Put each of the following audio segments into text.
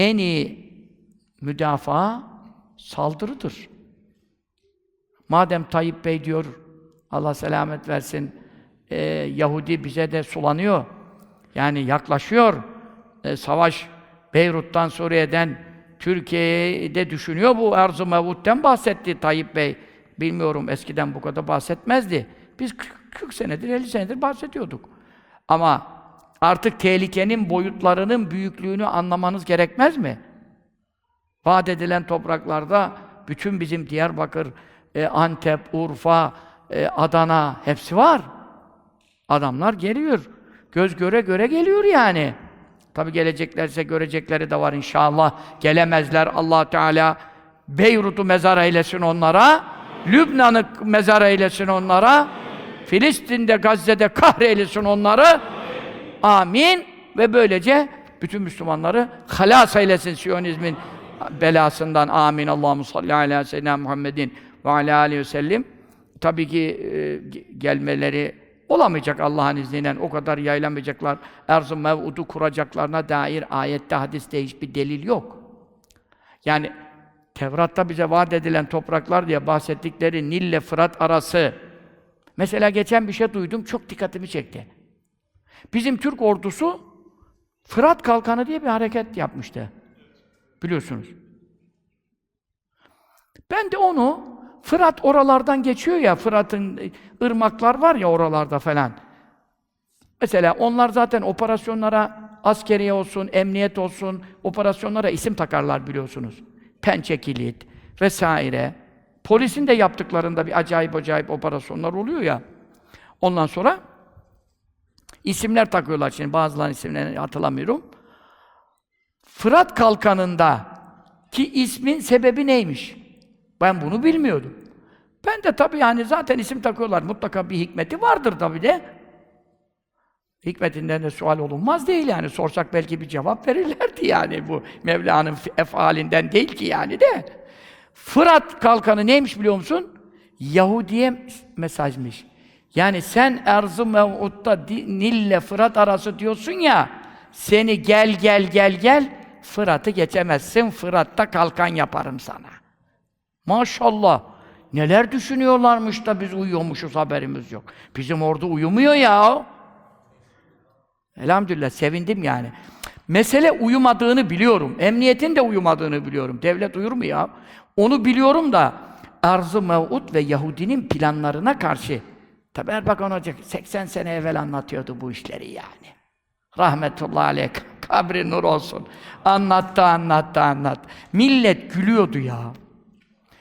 en iyi müdafaa saldırıdır. Madem Tayyip Bey diyor, Allah selamet versin, e, Yahudi bize de sulanıyor. Yani yaklaşıyor. E, savaş Beyrut'tan, Suriye'den Türkiye'yi de düşünüyor. Bu Erz-ı Mevud'den bahsetti Tayyip Bey. Bilmiyorum eskiden bu kadar bahsetmezdi. Biz 40 senedir, 50 senedir bahsediyorduk. Ama artık tehlikenin boyutlarının büyüklüğünü anlamanız gerekmez mi? Vaat edilen topraklarda bütün bizim Diyarbakır, e, Antep, Urfa, e, Adana hepsi var. Adamlar geliyor. Göz göre göre geliyor yani. Tabi geleceklerse görecekleri de var inşallah. Gelemezler Allah Teala Beyrut'u mezar eylesin onlara. Lübnan'ı mezar eylesin onlara. Filistin'de, Gazze'de kahreylesin onları. Amin. Ve böylece bütün Müslümanları halas eylesin Siyonizmin belasından. Amin. Allahu salli ala seyyidina Muhammedin ve ala aleyhi ve sellem. Tabii ki e, gelmeleri olamayacak Allah'ın izniyle. O kadar yaylamayacaklar. Erz-ı mev'udu kuracaklarına dair ayette, hadiste hiçbir delil yok. Yani Tevrat'ta bize vaat edilen topraklar diye bahsettikleri Nil ile Fırat arası. Mesela geçen bir şey duydum, çok dikkatimi çekti. Bizim Türk ordusu Fırat Kalkanı diye bir hareket yapmıştı. Biliyorsunuz. Ben de onu Fırat oralardan geçiyor ya, Fırat'ın ırmaklar var ya oralarda falan. Mesela onlar zaten operasyonlara askeriye olsun, emniyet olsun, operasyonlara isim takarlar biliyorsunuz. Pençe kilit vesaire. Polisin de yaptıklarında bir acayip acayip operasyonlar oluyor ya. Ondan sonra isimler takıyorlar şimdi bazılarının isimlerini hatırlamıyorum. Fırat kalkanında ki ismin sebebi neymiş? Ben bunu bilmiyordum. Ben de tabii yani zaten isim takıyorlar. Mutlaka bir hikmeti vardır tabii de. Hikmetinden de sual olunmaz değil yani. Sorsak belki bir cevap verirlerdi yani bu Mevla'nın efalinden değil ki yani de. Fırat kalkanı neymiş biliyor musun? Yahudiye mesajmış. Yani sen Erz-ı Mev'ud'da Nil'le Fırat arası diyorsun ya, seni gel gel gel gel, Fırat'ı geçemezsin, Fırat'ta kalkan yaparım sana. Maşallah! Neler düşünüyorlarmış da biz uyuyormuşuz haberimiz yok. Bizim orada uyumuyor ya. Elhamdülillah sevindim yani. Mesele uyumadığını biliyorum. Emniyetin de uyumadığını biliyorum. Devlet uyur mu ya? Onu biliyorum da Arz-ı Mev'ud ve Yahudinin planlarına karşı Tabi Erbakan Hoca 80 sene evvel anlatıyordu bu işleri yani. Rahmetullahi aleyh, kabri nur olsun. Anlattı, anlattı, anlattı. Millet gülüyordu ya.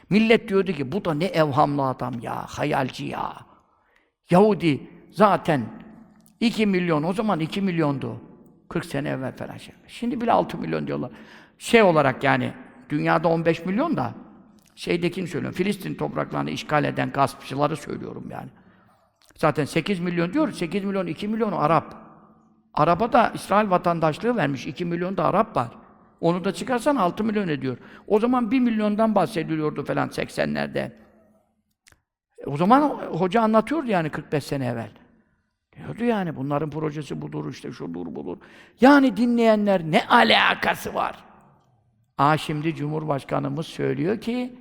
Millet diyordu ki bu da ne evhamlı adam ya, hayalci ya. Yahudi zaten 2 milyon, o zaman 2 milyondu. 40 sene evvel falan şey. Şimdi bile 6 milyon diyorlar. Şey olarak yani, dünyada 15 milyon da, şeydekini söylüyorum, Filistin topraklarını işgal eden gaspçıları söylüyorum yani. Zaten 8 milyon diyor, 8 milyon, 2 milyonu Arap. Arap'a da İsrail vatandaşlığı vermiş, 2 milyon da Arap var. Onu da çıkarsan 6 milyon ediyor. O zaman 1 milyondan bahsediliyordu falan 80'lerde. O zaman hoca anlatıyordu yani 45 sene evvel. Diyordu yani bunların projesi budur, işte şudur budur. Yani dinleyenler ne alakası var? Aa şimdi Cumhurbaşkanımız söylüyor ki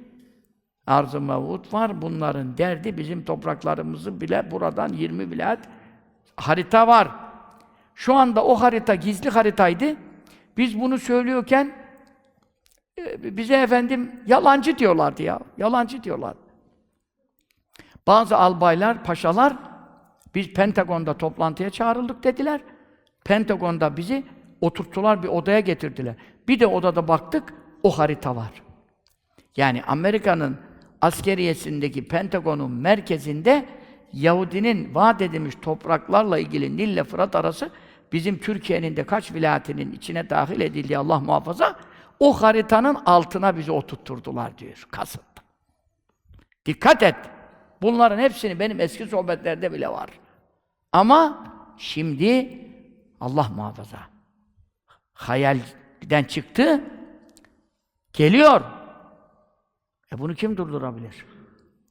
Arz-ı Mevud var. Bunların derdi bizim topraklarımızı bile buradan 20 vilayet harita var. Şu anda o harita gizli haritaydı. Biz bunu söylüyorken e, bize efendim yalancı diyorlardı ya. Yalancı diyorlar. Bazı albaylar, paşalar biz Pentagon'da toplantıya çağrıldık dediler. Pentagon'da bizi oturttular bir odaya getirdiler. Bir de odada baktık o harita var. Yani Amerika'nın askeriyesindeki Pentagon'un merkezinde Yahudinin vaat edilmiş topraklarla ilgili Nil ile Fırat arası bizim Türkiye'nin de kaç vilayetinin içine dahil edildiği Allah muhafaza o haritanın altına bizi oturtturdular diyor Kasım'da. Dikkat et! Bunların hepsini benim eski sohbetlerde bile var. Ama şimdi Allah muhafaza hayalden çıktı, geliyor. E bunu kim durdurabilir?